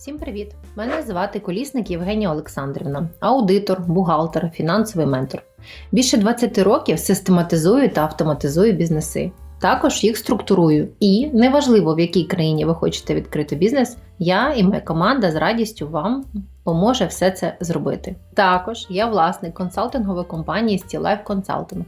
Всім привіт! Мене звати Колісник Євгенія Олександрівна, аудитор, бухгалтер, фінансовий ментор. Більше 20 років систематизую та автоматизую бізнеси. Також їх структурую. І неважливо, в якій країні ви хочете відкрити бізнес, я і моя команда з радістю вам поможе все це зробити. Також я власник консалтингової компанії Steel Consulting.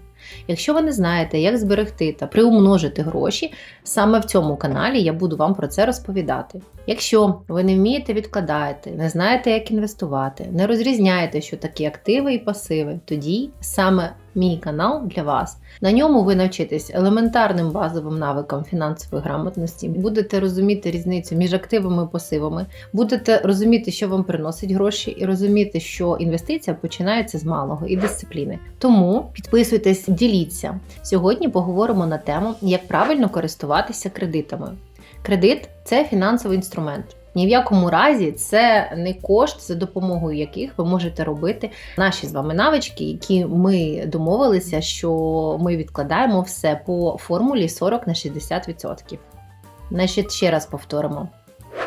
Якщо ви не знаєте, як зберегти та приумножити гроші, саме в цьому каналі я буду вам про це розповідати. Якщо ви не вмієте відкладати, не знаєте, як інвестувати, не розрізняєте, що такі активи і пасиви, тоді саме мій канал для вас. На ньому ви навчитесь елементарним базовим навикам фінансової грамотності, будете розуміти різницю між активами і пасивами, будете розуміти, що вам приносить гроші, і розуміти, що інвестиція починається з малого і дисципліни. Тому підписуйтесь, діліться. Сьогодні поговоримо на тему, як правильно користуватися кредитами. Кредит це фінансовий інструмент. Ні в якому разі це не кошт, за допомогою яких ви можете робити наші з вами навички, які ми домовилися, що ми відкладаємо все по формулі 40 на 60%. Значить, ще раз повторимо: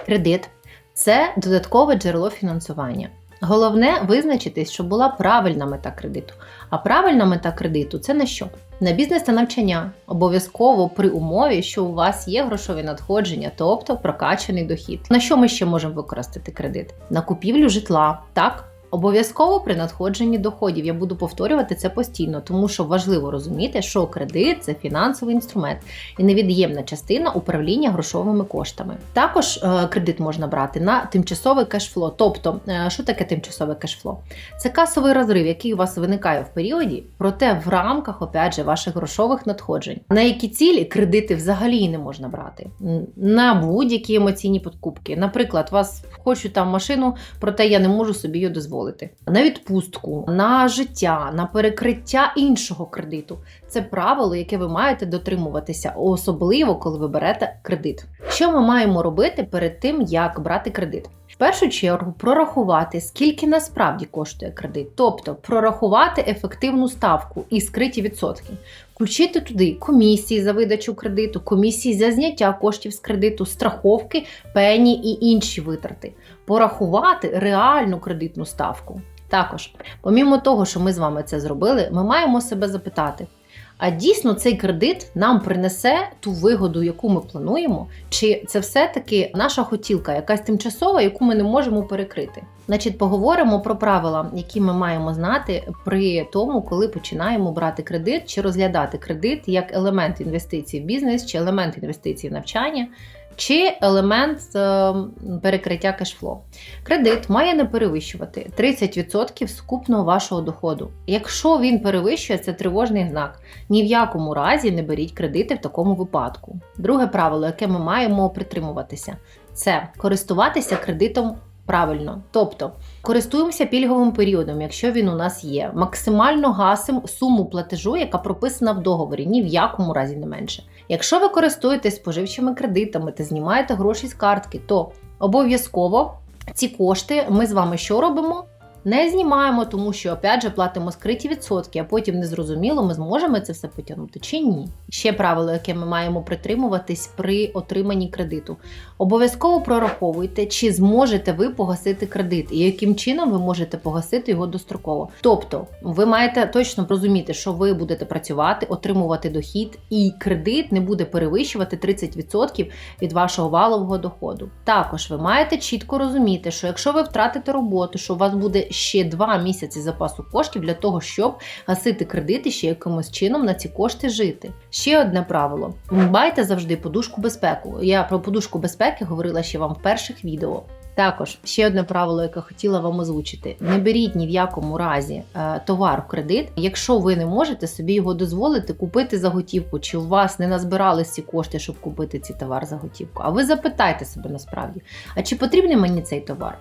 кредит це додаткове джерело фінансування. Головне визначитись, щоб була правильна мета кредиту. А правильна мета кредиту це на що? На бізнес та навчання обов'язково при умові, що у вас є грошові надходження, тобто прокачаний дохід. На що ми ще можемо використати кредит? На купівлю житла, так? Обов'язково при надходженні доходів я буду повторювати це постійно, тому що важливо розуміти, що кредит це фінансовий інструмент і невід'ємна частина управління грошовими коштами. Також е, кредит можна брати на тимчасове кешфло. Тобто, е, що таке тимчасове кешфло? Це касовий розрив, який у вас виникає в періоді, проте в рамках опять же, ваших грошових надходжень. На які цілі кредити взагалі не можна брати на будь-які емоційні подкупки. Наприклад, вас хочу там машину, проте я не можу собі її дозволити. На відпустку, на життя, на перекриття іншого кредиту. Це правило, яке ви маєте дотримуватися, особливо коли ви берете кредит. Що ми маємо робити перед тим, як брати кредит? В першу чергу прорахувати, скільки насправді коштує кредит, тобто прорахувати ефективну ставку і скриті відсотки, включити туди комісії за видачу кредиту, комісії за зняття коштів з кредиту, страховки, пені і інші витрати, порахувати реальну кредитну ставку. Також, помімо того, що ми з вами це зробили, ми маємо себе запитати. А дійсно цей кредит нам принесе ту вигоду, яку ми плануємо, чи це все-таки наша хотілка, якась тимчасова, яку ми не можемо перекрити. Значить, поговоримо про правила, які ми маємо знати при тому, коли починаємо брати кредит чи розглядати кредит як елемент інвестицій в бізнес, чи елемент інвестицій в навчання, чи елемент е, перекриття кешфло. Кредит має не перевищувати 30% скупного вашого доходу. Якщо він перевищує, це тривожний знак. Ні в якому разі не беріть кредити в такому випадку. Друге правило, яке ми маємо притримуватися, це користуватися кредитом правильно. Тобто користуємося пільговим періодом, якщо він у нас є. Максимально гасимо суму платежу, яка прописана в договорі, ні в якому разі не менше. Якщо ви користуєтесь споживчими кредитами та знімаєте гроші з картки, то обов'язково ці кошти ми з вами що робимо? Не знімаємо, тому що опять же платимо скриті відсотки, а потім незрозуміло, ми зможемо це все потягнути чи ні. Ще правило, яке ми маємо притримуватись при отриманні кредиту. Обов'язково прораховуйте, чи зможете ви погасити кредит, і яким чином ви можете погасити його достроково. Тобто, ви маєте точно розуміти, що ви будете працювати, отримувати дохід, і кредит не буде перевищувати 30% від вашого валового доходу. Також ви маєте чітко розуміти, що якщо ви втратите роботу, що у вас буде ще 2 місяці запасу коштів для того, щоб гасити кредити ще якимось чином на ці кошти жити. Ще одне правило: дбайте завжди подушку безпеку. Я про подушку безпеки говорила ще вам в перших відео. Також ще одне правило, яке хотіла вам озвучити: не беріть ні в якому разі е, товар в кредит, якщо ви не можете собі його дозволити купити за готівку, чи у вас не назбирались ці кошти, щоб купити цей товар за готівку. А ви запитайте себе насправді, а чи потрібний мені цей товар?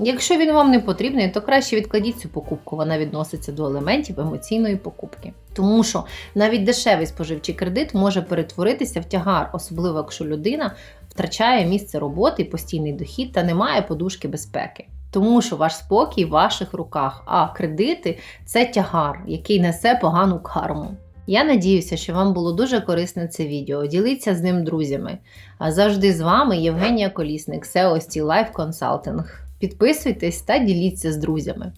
Якщо він вам не потрібний, то краще відкладіть цю покупку. Вона відноситься до елементів емоційної покупки. Тому що навіть дешевий споживчий кредит може перетворитися в тягар, особливо якщо людина втрачає місце роботи, постійний дохід та не має подушки безпеки. Тому що ваш спокій в ваших руках, а кредити це тягар, який несе погану карму. Я надіюся, що вам було дуже корисне це відео. Діліться з ним друзями. А завжди з вами Євгенія Колісник, SEO Life Consulting. Підписуйтесь та діліться з друзями.